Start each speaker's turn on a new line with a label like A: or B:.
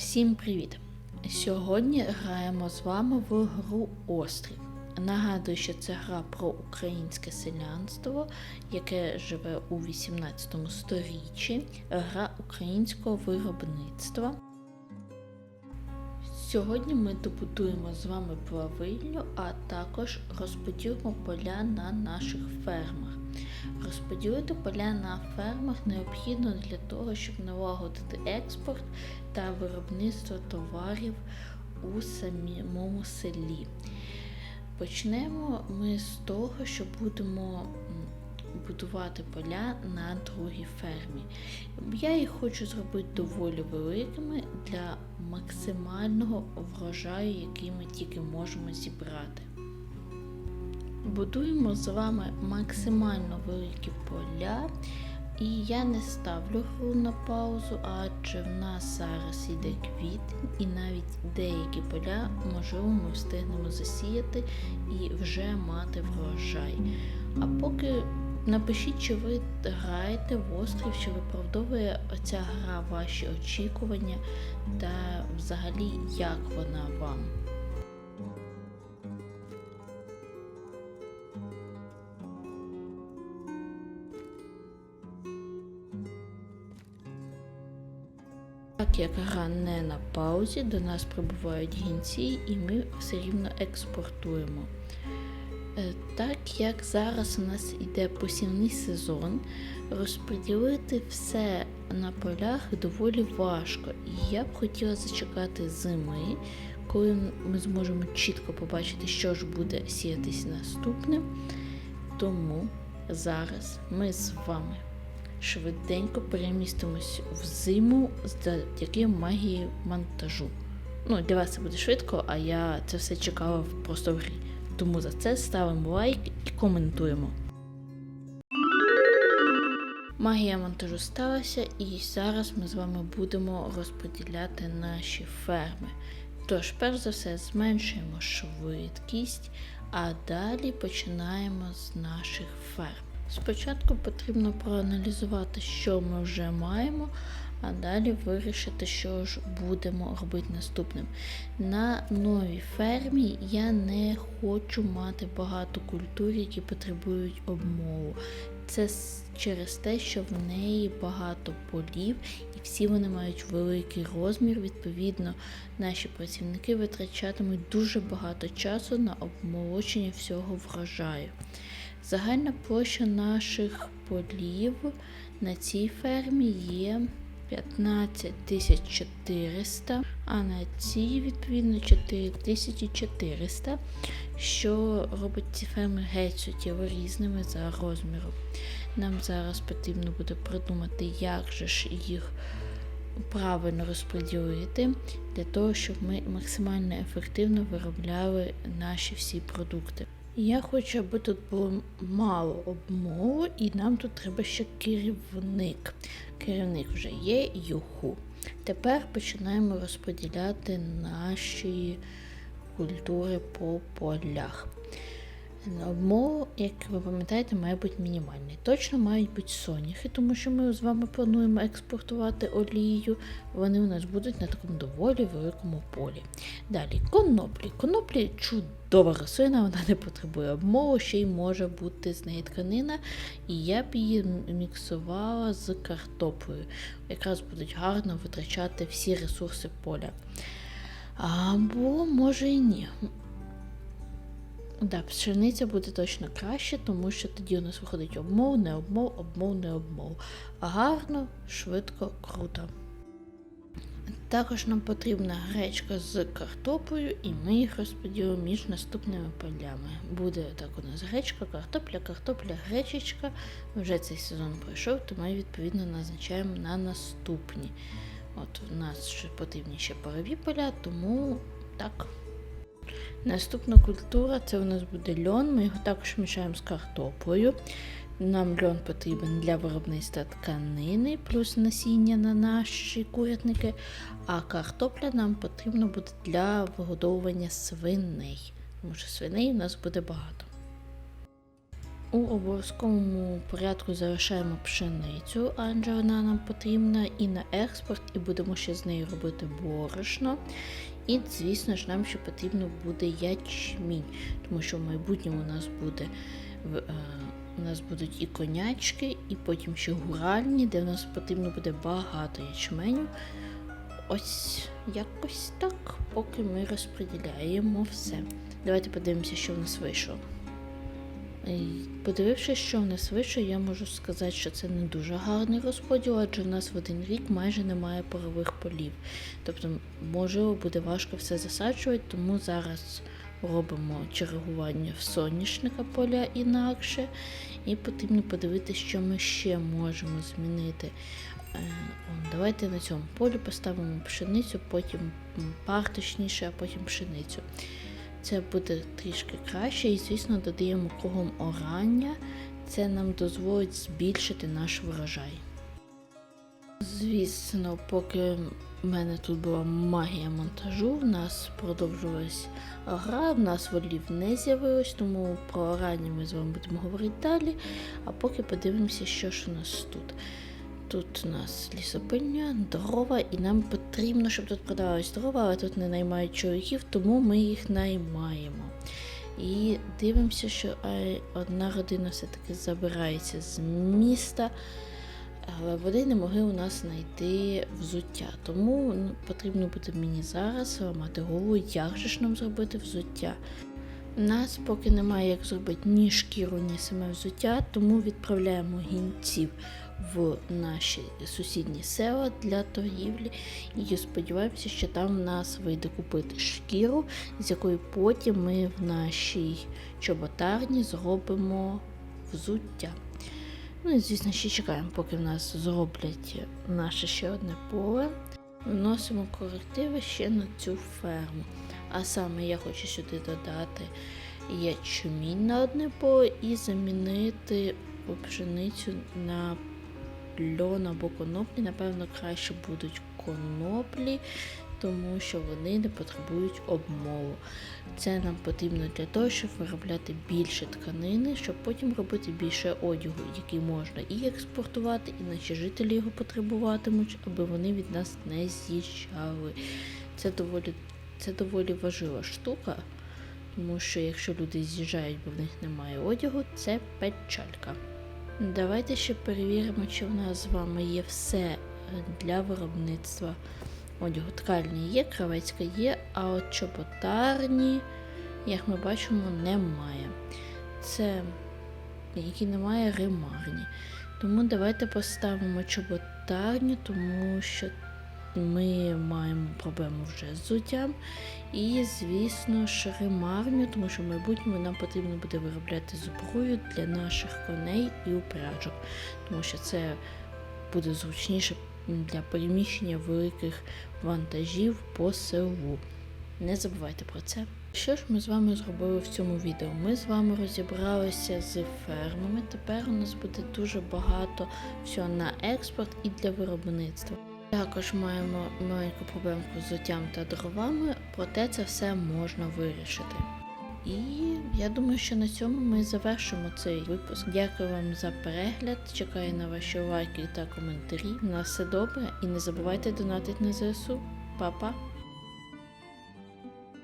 A: Всім привіт! Сьогодні граємо з вами в гру Острів. Нагадую, що це гра про українське селянство, яке живе у 18 сторіччі, гра українського виробництва. Сьогодні ми добудуємо з вами плавильню, а також розподілимо поля на наших фермах. Розподілити поля на фермах необхідно для того, щоб налагодити експорт та виробництво товарів у самому селі. Почнемо ми з того, що будемо будувати поля на другій фермі. Я їх хочу зробити доволі великими для максимального врожаю, який ми тільки можемо зібрати. Будуємо з вами максимально великі поля, і я не ставлю гру на паузу, адже в нас зараз іде квітень, і навіть деякі поля можливо ми встигнемо засіяти і вже мати врожай. А поки напишіть, чи ви граєте в острів, чи виправдовує ця гра ваші очікування, та взагалі як вона вам. Так як гра не на паузі, до нас прибувають гінці, і ми все рівно експортуємо. Е, Так як зараз у нас йде посівний сезон, розподілити все на полях доволі важко. І я б хотіла зачекати зими, коли ми зможемо чітко побачити, що ж буде сіятись наступним. Тому зараз ми з вами швиденько перемістимось в зиму завдяки магії монтажу. Ну, для вас це буде швидко, а я це все чекала просто в грі. Тому за це ставимо лайк і коментуємо. Магія монтажу сталася, і зараз ми з вами будемо розподіляти наші ферми. Тож, перш за все, зменшуємо швидкість, а далі починаємо з наших ферм. Спочатку потрібно проаналізувати, що ми вже маємо, а далі вирішити, що ж будемо робити наступним. На новій фермі я не хочу мати багато культур, які потребують обмову. Це через те, що в неї багато полів, і всі вони мають великий розмір. Відповідно, наші працівники витрачатимуть дуже багато часу на обмолочення всього врожаю. Загальна площа наших полів на цій фермі є 15 400, а на цій, відповідно, 4400, що робить ці ферми геть суттєво різними за розміром. Нам зараз потрібно буде придумати, як же ж їх правильно розподілити, для того, щоб ми максимально ефективно виробляли наші всі продукти. Я хочу, аби тут було мало обмову, і нам тут треба ще керівник. Керівник вже є юху. Тепер починаємо розподіляти наші культури по полях. Обмов, як ви пам'ятаєте, має бути мінімальний. Точно мають бути соняхи, тому що ми з вами плануємо експортувати олію. Вони у нас будуть на такому доволі великому полі. Далі коноплі. Коноплі чудова рослина, вона не потребує обмову, ще й може бути з неї тканина, і я б її міксувала з картоплею. Якраз будуть гарно витрачати всі ресурси поля. Або може і ні. Да, пшениця буде точно краще, тому що тоді у нас виходить обмов, не обмов, обмов, не обмов. Гарно, швидко, круто. Також нам потрібна гречка з картоплею, і ми їх розподілимо між наступними полями. Буде так у нас гречка, картопля, картопля, гречечка. Вже цей сезон пройшов, то ми відповідно назначаємо на наступні. От у нас ще потрібні ще парові поля, тому так. Наступна культура це у нас буде льон. Ми його також мішаємо з картоплею. Нам льон потрібен для виробництва тканини, плюс насіння на наші курятники, а картопля нам потрібна буде для вигодовування свиней. Тому що свиней у нас буде багато. У обов'язковому порядку залишаємо пшеницю, адже вона нам потрібна і на експорт, і будемо ще з нею робити борошно. І, звісно ж, нам ще потрібно буде ячмінь, тому що в майбутньому у нас буде е, у нас будуть і конячки, і потім ще гуральні, де в нас потрібно буде багато ячменю. Ось якось так, поки ми розподіляємо все. Давайте подивимося, що в нас вийшло. Подивившись, що в нас вийшло, я можу сказати, що це не дуже гарний розподіл, адже в нас в один рік майже немає парових полів. Тобто, можливо, буде важко все засаджувати, тому зараз робимо чергування в соняшника поля інакше, і потрібно подивитися, що ми ще можемо змінити. Е, Давайте на цьому полі поставимо пшеницю, потім м, пар точніше, а потім пшеницю. Це буде трішки краще, і, звісно, додаємо кругом орання. Це нам дозволить збільшити наш врожай. Звісно, поки в мене тут була магія монтажу, в нас продовжувалась гра, в нас волів не з'явилось, тому про орання ми з вами будемо говорити далі. А поки подивимося, що ж у нас тут. Тут у нас лісопильня, дрова, і нам потрібно, щоб тут продавались дрова, але тут не наймають чоловіків, тому ми їх наймаємо. І дивимося, що е, одна родина все-таки забирається з міста, але вони не могли у нас знайти взуття. Тому ну, потрібно буде мені зараз ламати голову, як же ж нам зробити взуття. У нас поки немає як зробити ні шкіру, ні саме взуття, тому відправляємо гінців в наші сусідні села для торгівлі і сподіваємося, що там в нас вийде купити шкіру, з якої потім ми в нашій чоботарні зробимо взуття. Ну і звісно, ще чекаємо, поки в нас зроблять наше ще одне поле. Вносимо корективи ще на цю ферму. А саме я хочу сюди додати ячмінь на одне поле і замінити пшеницю на льон або коноплі. Напевно, краще будуть коноплі, тому що вони не потребують обмолу. Це нам потрібно для того, щоб виробляти більше тканини, щоб потім робити більше одягу, який можна і експортувати, і наші жителі його потребуватимуть, аби вони від нас не з'їжджали. Це доволі, це доволі важлива штука, тому що якщо люди з'їжджають, бо в них немає одягу, це печалька. Давайте ще перевіримо, чи в нас з вами є все е, для виробництва одягу. Ткальні є, кравецька є, а от чоботарні, як ми бачимо, немає. Це які немає ремарні. Тому давайте поставимо чоботарню, тому що ми маємо проблему вже з взуттям. І, звісно ж, ремарню, тому що в майбутньому нам потрібно буде виробляти зброю для наших коней і упряжок, тому що це буде зручніше для переміщення великих вантажів по селу. Не забувайте про це. Що ж ми з вами зробили в цьому відео? Ми з вами розібралися з фермами. Тепер у нас буде дуже багато всього на експорт і для виробництва. Також маємо маленьку проблемку з взуттям та дровами, проте це все можна вирішити. І я думаю, що на цьому ми завершимо цей випуск. Дякую вам за перегляд. Чекаю на ваші лайки та коментарі. На все добре і не забувайте донатити на ЗСУ. Па-па!